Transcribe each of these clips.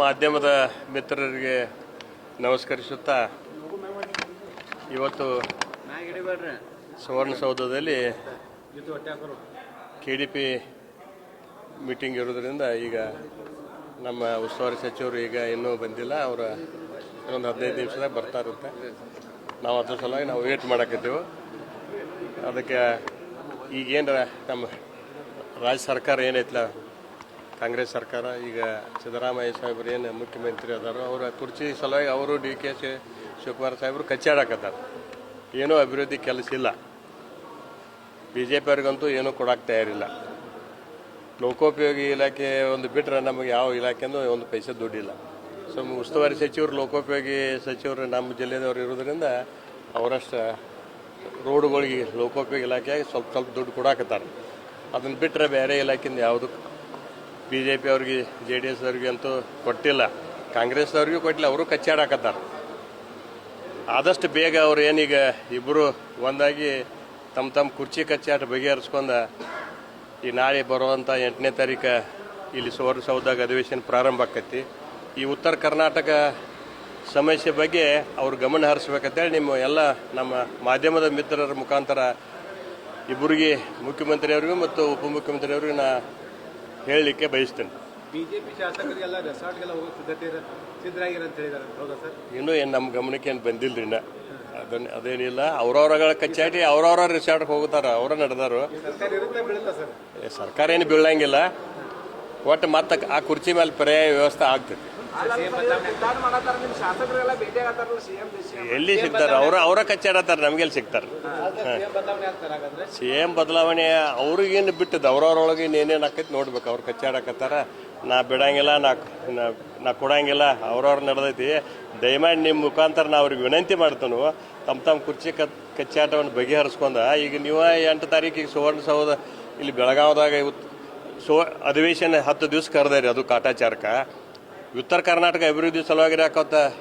ಮಾಧ್ಯಮದ ಮಿತ್ರರಿಗೆ ನಮಸ್ಕರಿಸುತ್ತಾ, ಇವತ್ತು ಸುವರ್ಣಸೌಧದಲ್ಲಿ ಕೆ ಡಿ ಪಿ ಮೀಟಿಂಗ್ ಇರೋದ್ರಿಂದ ಈಗ ನಮ್ಮ ಉಸ್ತುವಾರಿ ಸಚಿವರು ಈಗ ಇನ್ನೂ ಬಂದಿಲ್ಲ. ಅವರ ಇನ್ನೊಂದು ಹದಿನೈದು ನಿಮಿಷದಾಗ ಬರ್ತಾ ಇರುತ್ತೆ. ನಾವು ಅದ್ರ ಸಲುವಾಗಿ ನಾವು ವೇಟ್ ಮಾಡಕತ್ತೀವಿ. ಅದಕ್ಕೆ ಈಗೇನು ನಮ್ಮ ರಾಜ್ಯ ಸರ್ಕಾರ ಏನೈತಲ್ಲ ಕಾಂಗ್ರೆಸ್ ಸರ್ಕಾರ, ಈಗ ಸಿದ್ದರಾಮಯ್ಯ ಸಾಹೇಬ್ರು ಏನು ಮುಖ್ಯಮಂತ್ರಿ ಅದಾರೋ, ಅವರ ಕುರ್ಚಿ ಸಲುವಾಗಿ ಅವರು ಡಿ ಕೆ ಶಿ ಶಿವಕುಮಾರ್ ಸಾಹೇಬರು ಕಚ್ಚಾಡಕತ್ತಾರ ಏನೂ ಅಭಿವೃದ್ಧಿ ಕೆಲಸ ಇಲ್ಲ. ಬಿ ಜೆ ಪಿಯವ್ರಿಗಂತೂ ಏನೂ ಕೊಡಕ್ಕೆ ತಯಾರಿಲ್ಲ. ಲೋಕೋಪಯೋಗಿ ಇಲಾಖೆ ಒಂದು ಬಿಟ್ಟರೆ ನಮಗೆ ಯಾವ ಇಲಾಖೆನೂ ಒಂದು ಪೈಸೆ ದುಡ್ಡಿಲ್ಲ. ಸೊ, ಉಸ್ತುವಾರಿ ಸಚಿವರು, ಲೋಕೋಪಯೋಗಿ ಸಚಿವರು ನಮ್ಮ ಜಿಲ್ಲೆದವ್ರು ಇರೋದ್ರಿಂದ ಅವರಷ್ಟು ರೋಡ್ಗಳಿಗೆ, ಲೋಕೋಪಯೋಗಿ ಇಲಾಖೆಯಾಗಿ ಸ್ವಲ್ಪ ಸ್ವಲ್ಪ ದುಡ್ಡು ಕೊಡಾಕತ್ತಾರೆ ಅದನ್ನು ಬಿಟ್ಟರೆ ಬೇರೆ ಇಲಾಖೆಯಿಂದ ಯಾವುದು ಬಿ ಜೆ ಪಿ ಅವ್ರಿಗೆ, ಜೆ ಡಿ ಎಸ್ ಅವ್ರಿಗೆ ಅಂತೂ ಕೊಟ್ಟಿಲ್ಲ. ಕಾಂಗ್ರೆಸ್ದವ್ರಿಗೂ ಕೊಟ್ಟಿಲ್ಲ, ಅವರು ಕಚ್ಚಾಡಾಕತ್ತಾರ ಆದಷ್ಟು ಬೇಗ ಅವ್ರು ಏನೀಗ ಇಬ್ಬರು ಒಂದಾಗಿ ತಮ್ಮ ತಮ್ಮ ಕುರ್ಚಿ ಕಚ್ಚಾಟ ಬಗೆಹರಿಸ್ಕೊಂಡ ಈ ನಾಳೆ ಬರುವಂಥ ಎಂಟನೇ ತಾರೀಕು ಇಲ್ಲಿ ಸುವರ್ಣಸೌಧದಾಗ ಅಧಿವೇಶನ ಪ್ರಾರಂಭ ಆಕೈತಿ. ಈ ಉತ್ತರ ಕರ್ನಾಟಕ ಸಮಸ್ಯೆ ಬಗ್ಗೆ ಅವ್ರು ಗಮನ ಹರಿಸ್ಬೇಕಂತೇಳಿ ನಿಮ್ಮ ಎಲ್ಲ ನಮ್ಮ ಮಾಧ್ಯಮದ ಮಿತ್ರರ ಮುಖಾಂತರ ಇಬ್ಬರಿಗೆ ಮುಖ್ಯಮಂತ್ರಿಯವ್ರಿಗೂ ಮತ್ತು ಉಪಮುಖ್ಯಮಂತ್ರಿಯವರಿಗೂ ನಾ ಹೇಳಲಿಕ್ಕೆ ಬಯಸ್ತೇನೆ. ಬಿಜೆಪಿ ಶಾಸಕರಿಗೆಲ್ಲ ರೆಸಾರ್ಟ್ಗೆಲ್ಲ ಹೋಗೋ ಸಿದ್ಧತೆ ಇರ ಸಿದ್ಧರಾಗಿರ ಅಂತ ಹೇಳಿದಾರೆ ಹೌದಾ ಸರ್? ಇನ್ನೂ ಏನು ನಮ್ಮ ಗಮನಕ್ಕೆ ಏನು ಬಂದಿಲ್ಲ ಇನ್ನ. ಅದನ್ನ ಅದೇನಿಲ್ಲ ಅವ್ರವ್ರಗಳ ಕಚ್ಚಾಟಿ ಅವ್ರವ್ರ ರೆಸಾರ್ಟ್ಗೆ ಹೋಗ್ತಾರ ಅವರ ನಡೆದಾರು. ಸರ್ಕಾರ ಏನು ಬೀಳಂಗಿಲ್ಲ. ಒಟ್ಟು ಮತ್ತೆ ಆ ಕುರ್ಚಿ ಮೇಲೆ ಪರ್ಯಾಯ ವ್ಯವಸ್ಥೆ ಆಗ್ತೈತಿ ಎಲ್ಲಿ ಸಿಗ್ತಾರೆ? ಅವ್ರ ಅವರ ಕಚ್ಚಾಡತ್ತಾರ ನಮ್ಗೆಲ್ಲಿ ಸಿಗ್ತಾರೆ? ಸಿ ಎಂ ಬದಲಾವಣೆ ಅವ್ರಿಗೇನು ಬಿಟ್ಟದ್ದು? ಅವ್ರವ್ರೊಳಗೆ ಏನೇನು ಆಕೈತಿ ನೋಡ್ಬೇಕು. ಅವ್ರು ಕಚ್ಚಾಡಕತ್ತಾರ ನಾ ಬಿಡಂಗಿಲ್ಲ, ನಾ ನಾ- ಕೊಡಂಗಿಲ್ಲ. ಅವ್ರವ್ರು ನಡೆದೈತಿ. ದಯಮಾಡಿ ನಿಮ್ಮ ಮುಖಾಂತರ ನಾ ಅವ್ರಿಗೆ ವಿನಂತಿ ಮಾಡ್ತಾನು. ತಮ್ಮ ತಮ್ಮ ಕುರ್ಚಿ ಕಚ್ಚಾಟವನ್ನು ಬಗೆಹರಿಸ್ಕೊಂಡ. ಈಗ ನೀವು ಎಂಟು ತಾರೀಕಿಗೆ ಸುವರ್ಣಸೌಧ, ಇಲ್ಲಿ ಬೆಳಗಾವದಾಗ ಸೋ ಅಧಿವೇಶನ ಹತ್ತು ದಿವಸ ಕರೆದೇರಿ ಅದು ಕಾಟಾಚಾರಕ. ಉತ್ತರ ಕರ್ನಾಟಕ ಅಭಿವೃದ್ಧಿ ಸಲುವಾಗಿ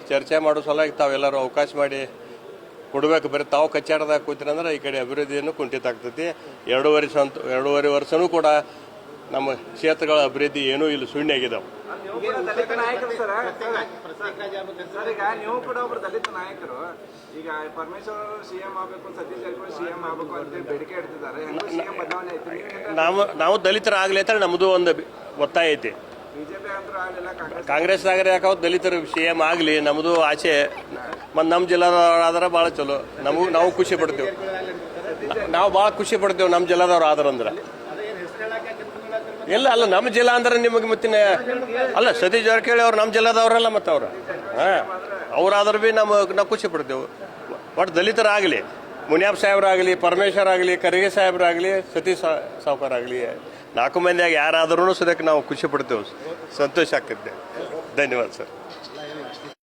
ಚರ್ಚೆ ಮಾಡೋ ಸಲುವಾಗಿ ತಾವೆಲ್ಲರೂ ಅವಕಾಶ ಮಾಡಿ ಕೊಡಬೇಕು. ಬರೀ ತಾವು ಕಚ್ಚಾಟದಾಗ ಕೂತಿರಂದ್ರೆ ಈ ಕಡೆ ಅಭಿವೃದ್ಧಿಯನ್ನು ಕುಂಠಿತ ಆಗ್ತೈತಿ. ಎರಡೂವರೆ ಸಂತ ಎರಡೂವರೆ ವರ್ಷನೂ ಕೂಡ ನಮ್ಮ ಕ್ಷೇತ್ರಗಳ ಅಭಿವೃದ್ಧಿ ಏನೂ ಇಲ್ಲಿ ಸುಣ್ಣ ಕೂಡ ದಲಿತ ನಾಯಕರು ಸರ್. ಸರ್ ಈಗ ನೀವು ಕೂಡ ಒಬ್ರು ದಲಿತ ನಾಯಕರು. ಈಗ ಪರಮೇಶ್ವರ್ ಸಿಎಂ ಆಗ್ಬೇಕು ಸತೀಶ್ ಜಾರಕಿಹೊಳಿ ಸಿಎಂ ಆಗ್ಬೇಕು ಅಂತ ಬೇಡಿಕೆ ಇಡ್ತಿದ್ದಾರೆ. ಹೆಂಗೂ ಸಿಎಂ ಬದಲಾವಣೆ ಐತಿ ನೀವು ನಾವು ದಲಿತರ ದಲಿತರಾಗಲಿ ಅಂತ ನಮ್ಮದು ಒಂದು ಒತ್ತಾಯ ಐತಿ. ಬಿಜೆಪಿ ಅಂತೂ ಆಗಲಿಲ್ಲ ಕಾಂಗ್ರೆಸ್ ನಾಗರ ಯಾಕಾವ್ ದಲಿತರು ಸಿ ಎಂ ಆಗಲಿ ನಮ್ಮದು ಆಸೆ ಮತ್ತು ನಮ್ಮ ಜಿಲ್ಲಾದವ್ರು ಆದ್ರೆ ಭಾಳ ಚಲೋ. ನಮಗೂ ನಾವು ಖುಷಿ ಪಡ್ತೇವೆ. ನಾವು ಭಾಳ ಖುಷಿ ಪಡ್ತೇವೆ ನಮ್ಮ ಜಿಲ್ಲಾದವ್ರು ಆದ್ರಂದ್ರೆ. ಅದೇನು ಇಲ್ಲ, ಅಲ್ಲ ನಮ್ಮ ಜಿಲ್ಲಾ ಅಂದ್ರೆ ನಿಮಗೆ ಮತ್ತಿನ ಅಲ್ಲ, ಸತೀಶ್ ಜಾರಕಿಹೊಳಿ ಅವ್ರು ನಮ್ಮ ಜಿಲ್ಲಾದವ್ರಲ್ಲ ಮತ್ತೆ ಅವ್ರು. ಹಾಂ, ಅವ್ರಾದ್ರೂ ಭೀ ನಮ್ಮ ನಾವು ಖುಷಿ ಪಡ್ತೇವೆ. ಒಟ್ಟು ದಲಿತರಾಗಲಿ, ಮುನಿಯಾಬ್ ಸಾಹೇಬ್ರಾಗಲಿ ಪರಮೇಶ್ವರ್ ಆಗಲಿ ಕರಿಗೆ ಸಾಹೇಬ್ರಾಗಲಿ, ಸತೀಶ್ ಸಾಹುಕಾರ ಆಗಲಿ ನಾಲ್ಕು ಮಂದಿಯಾಗಿ ಯಾರಾದ್ರೂ ಸದ್ಯಕ್ಕೆ ನಾವು ಖುಷಿ ಪಡ್ತೇವೆ. ಸಂತೋಷ ಆಗ್ತಿದ್ದೆ ಧನ್ಯವಾದ, ಸರ್.